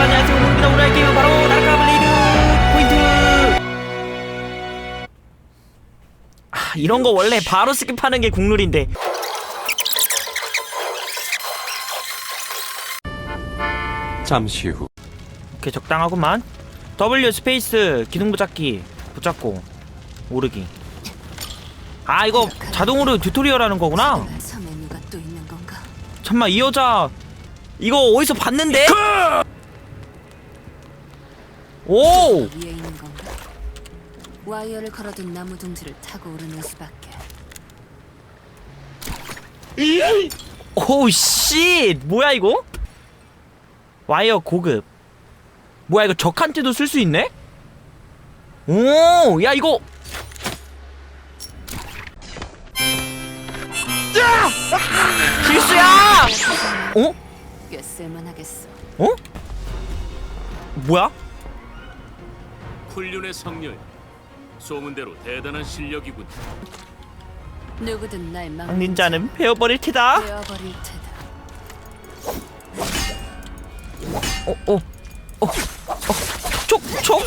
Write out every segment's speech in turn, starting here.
안녕하세요. 오늘입니다 오늘 할 게임은 바로 나라카 블레이드 포인트. 아 이런 거 원래 바로 스킵하는 게 국룰인데. 잠시 후. 오케이 적당하구만. W 스페이스 기둥 붙잡기 붙잡고 오르기. 아 이거 자동으로 튜토리얼 하는 거구나. 섬에 누가 또 있는 건가? 잠만 이 여자 이거 어디서 봤는데? 오! 위에 있는 건가? 와이어를 걸어둔 나무 둥지를 타고 오르는 수밖에. 오 씨! 뭐야 이거? 와이어 고급 뭐야 이거 적한테도 쓸 수 있네? 오! 야 이거 실수야! 어? 꽤 쓸만하겠어. 어? 뭐야? 훈련의 성녀 소문대로 대단한 실력이군 누구든 날 막. 닌자는 베어버릴 테다 되어버릴 테다. 어, 어, 어, 어, 촉, 촉.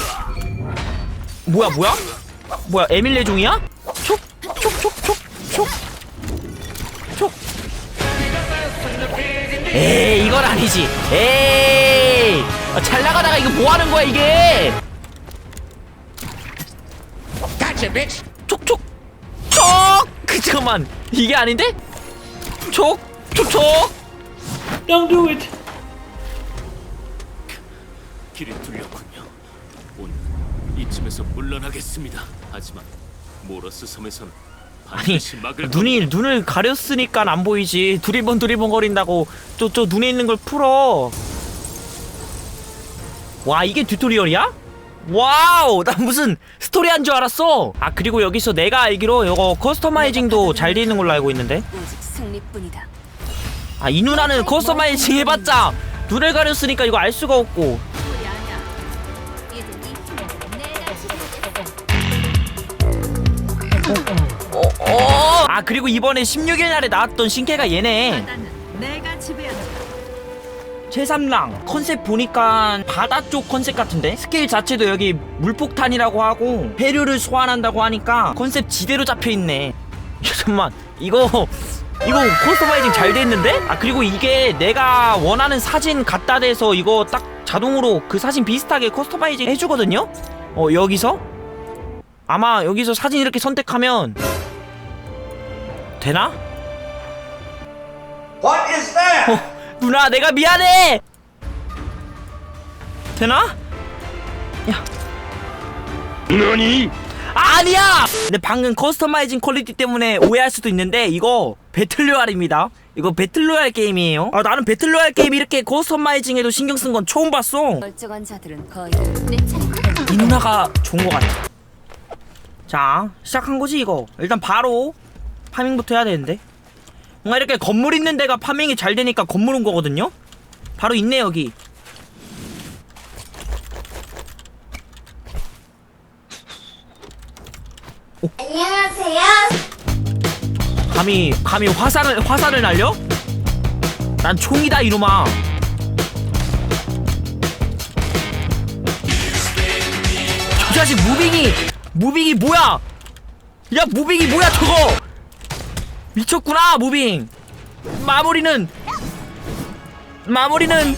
뭐야, 뭐야? 뭐야, 에밀레 종이야? 촉, 촉, 촉, 촉, 촉, 촉. 에이, 이건 아니지. 에이, 아, 잘 나가다가 이거 뭐 하는 거야 이게? 촉, 촉, 촉. 그 잠깐만, 이게 아닌데? 촉, 촉, 촉. Don't do it. 길이 뚫렸군요 오늘 이쯤에서 물러나겠습니다 하지만 모러스 섬에서는 아니 반드시 막을 눈이 눈을 가렸으니까 안 보이지 두리번 두리번 거린다고 저 저 눈에 있는 걸 풀어 와 이게 튜토리얼이야? 와우 나 무슨 스토리 한 줄 알았어 아 그리고 여기서 내가 알기로 이거 커스터마이징도 잘돼 있는 걸로 알고 있는데 오직 승리뿐이다. 아 이 누나는 커스터마이징 해봤자 눈을 가렸으니까 이거 알 수가 없고 어, 어. 아 그리고 이번에 16일 날에 나왔던 신캐가 얘네. 최삼랑 컨셉 보니까 바다 쪽 컨셉 같은데 스케일 자체도 여기 물폭탄이라고 하고 해류를 소환한다고 하니까 컨셉 지대로 잡혀있네 잠깐만 이거 이거 커스터마이징 잘 돼있는데? 아 그리고 이게 내가 원하는 사진 갖다 대서 이거 딱 자동으로 그 사진 비슷하게 커스터마이징 해주거든요? 어 여기서? 아마 여기서 사진 이렇게 선택하면 되나? What is 누나 내가 미안해. 되나? 야. 너니? 아니야! 근데 방금 커스터마이징 퀄리티 때문에 오해할 수도 있는데 이거 배틀로얄입니다. 이거 배틀로얄 게임이에요. 아 나는 배틀로얄 게임 이렇게 커스터마이징 해도 신경 쓴 건 처음 봤어. 멀쩡한 자들은 거의 내 차례. 이 누나가 좋은 것 같아. 자 시작한 거지 이거. 일단 바로 파밍부터 해야 되는데 뭔가 이렇게 건물 있는 데가 파밍이 잘 되니까 건물 온 거거든요 바로 있네 여기 안녕하세요. 감히 감히 화살을 화살을 날려? 난 총이다 이놈아. 저 자식 무빙이 무빙이 뭐야? 야 무빙이 뭐야 저거? 미쳤구나 무빙. 마무리는 마무리는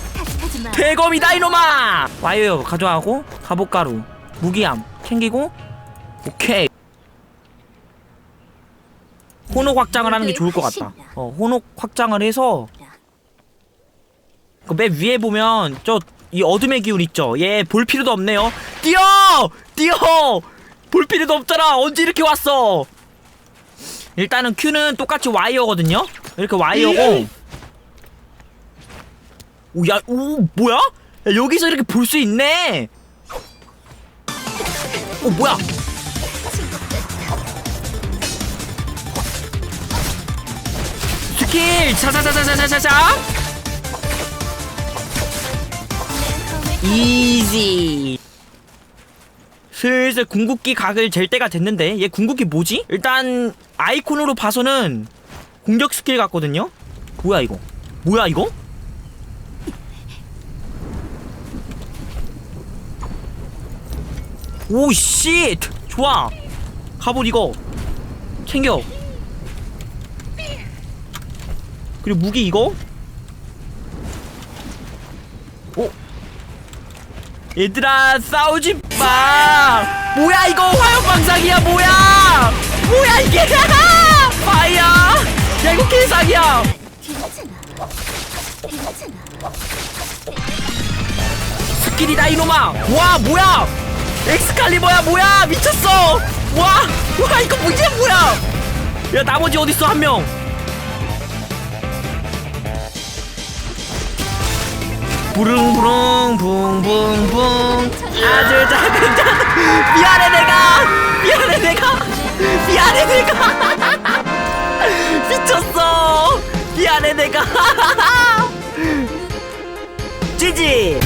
대검이다 이놈아. 와이어 가져가고 갑옷가루 무기함 챙기고 오케이. 혼옥 확장을 하는 게 좋을 것 같다. 어, 혼옥 확장을 해서 그맨 위에 보면 저 이 어둠의 기운 있죠. 얘 볼 필요도 없네요. 뛰어! 뛰어! 볼 필요도 없잖아. 언제 이렇게 왔어? 일단은 Q는 똑같이 와이어거든요. 이렇게 와이어고. 오, 야, 오, 뭐야? 야, 여기서 이렇게 볼 수 있네. 오, 뭐야? 스킬 차차차차차차차 이지 슬슬 궁극기 각을 잴 때가 됐는데 얘 궁극기 뭐지? 일단 아이콘으로 봐서는 공격 스킬 같거든요? 뭐야 이거? 뭐야 이거? 오 씨 좋아. 갑옷 이거. 챙겨. 그리고 무기 이거? 오. 얘들아 싸우지 마 뭐야 이거? 화염방사기야 뭐야? 뭐야 이게? 파이야 야 이거. 괜찮아. 스킬이다 이놈아. 와 뭐야? 엑스칼리버야 뭐야? 미쳤어. 와와 이거 뭐 이게 뭐야? 야 나머지 어딨어 한명 부릉부릉 붕붕붕. 아주 작은 자 미안해 내가. 미안해 내가. 미안해 내가. 미쳤어. 미안해 내가. 찌지